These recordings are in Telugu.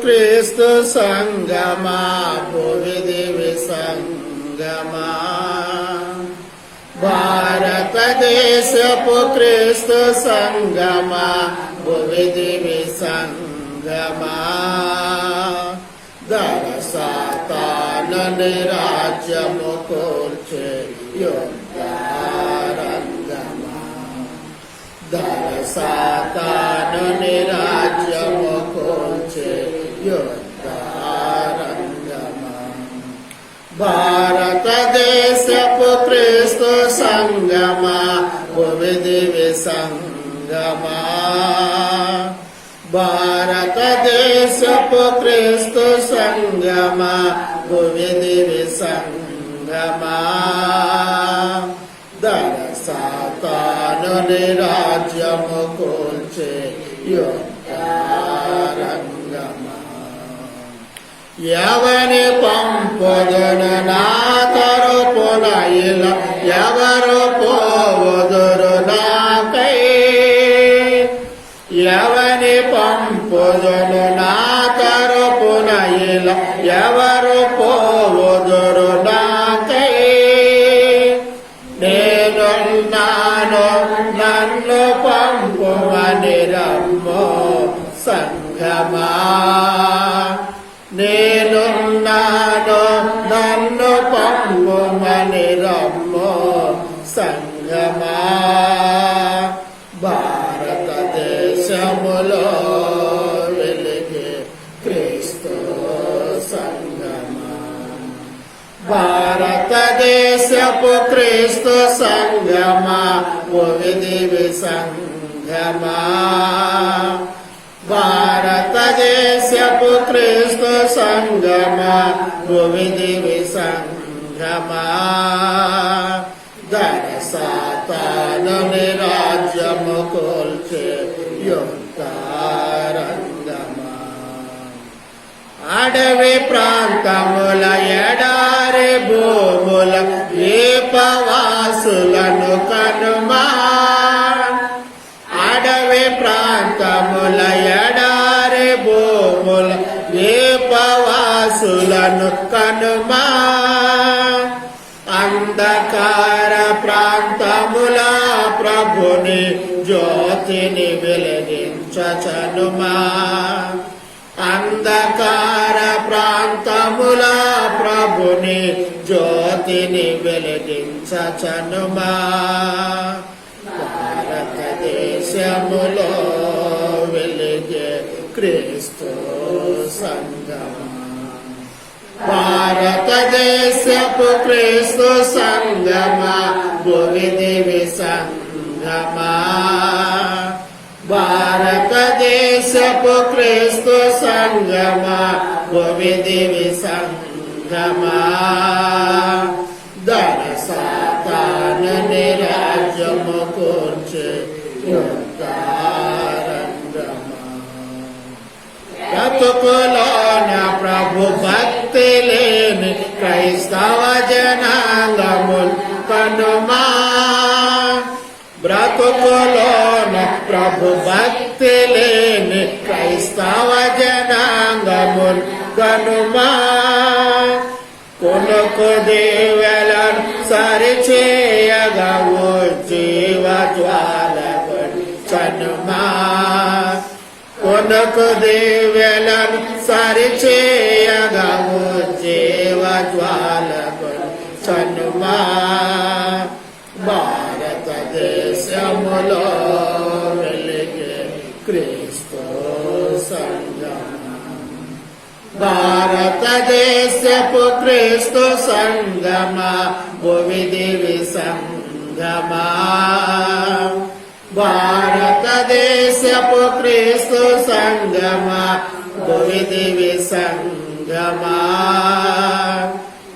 క్రీస్తు సంగమా భువి విసంగమా సంగమా భారతదేశపు క్రీస్తు సంగమా భువి విసంగమా సంగమా దరసాతాను నిరాజ్యము కోర్చే యుద్ధారంగమా దరసాతాను నిరాజ్యము యుద్ధారంగమా భారతదేశపు క్రీస్తు సంగమా భువి దివి సంగమా భారతదేశపు క్రీస్తు సంగమా భువి సంగమా దరసాతాను రాజ్యము కోల్చే యుద్ధారంగమా ఎవని పంపొదన నా తరపున ఇలా ఎవరు పోవదురు నాకై? ఎవని పంపొదను నా తరపున ఇలా ఎవరు పోవదురు నాకై? నేనున్నాను నన్ను పంపుమని రమ్మో సంగమా నేనున్నాను నన్ను పంపుమని రమ్మో సంగమా. భారతదేశములో వెలిగే క్రీస్తు సంగమా. భారతదేశపు క్రీస్తు సంగమా భువి సంగమా. భారతదేశపు క్రీస్తు సంగమా భువి దివి సంగమా దరసాతాను నిరాజ్యము కోల్చే యుద్ధారంగమా అడవి ప్రాంతముల ఎడారి భూముల దీపవాసులను కనుమా. అడవి ప్రాంతముల దీపవాసులను కనుమా. అంధకార ప్రాంతముల ప్రభుని జ్యోతిని వెలిగించనుమా అంధకార ప్రాంతముల ప్రభుని జ్యోతిని వెలిగించనుమా భారతదేశపు క్రీస్తు సంగమా భువి సంగమా. భారతదేశపు క్రీస్తు సంగమా భువి సంగమా. దరసాతాను నిరాజ్యము కూర్చే యుద్ధారంగమా. బ్రతుకులోన ప్రభు భక్తి బ్రతుకులోన ప్రభు భక్తి లేని క్రైస్తవ జనాంగముల్ కనుమా కొనుకు దేవలను సరిచేయగా ఓ జీవ జ్వాల చనుమా కొనుకు దేవలను సరిచేయగా ఓ జీవ జ్వాల చనుమా బా భారతదేశపు క్రీస్తు సంగమా భువి దివి సంగమా. భారతదేశపు క్రీస్తు సంగమా భువి దివి సంగమా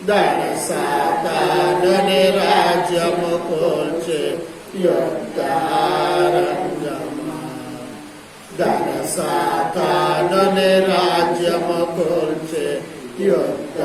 దరసాతాను నిరాజ్యము కోల్చే యుద్ధారంగమా. దరసాతాను నిరాజ్యము కోల్చే యుద్ధ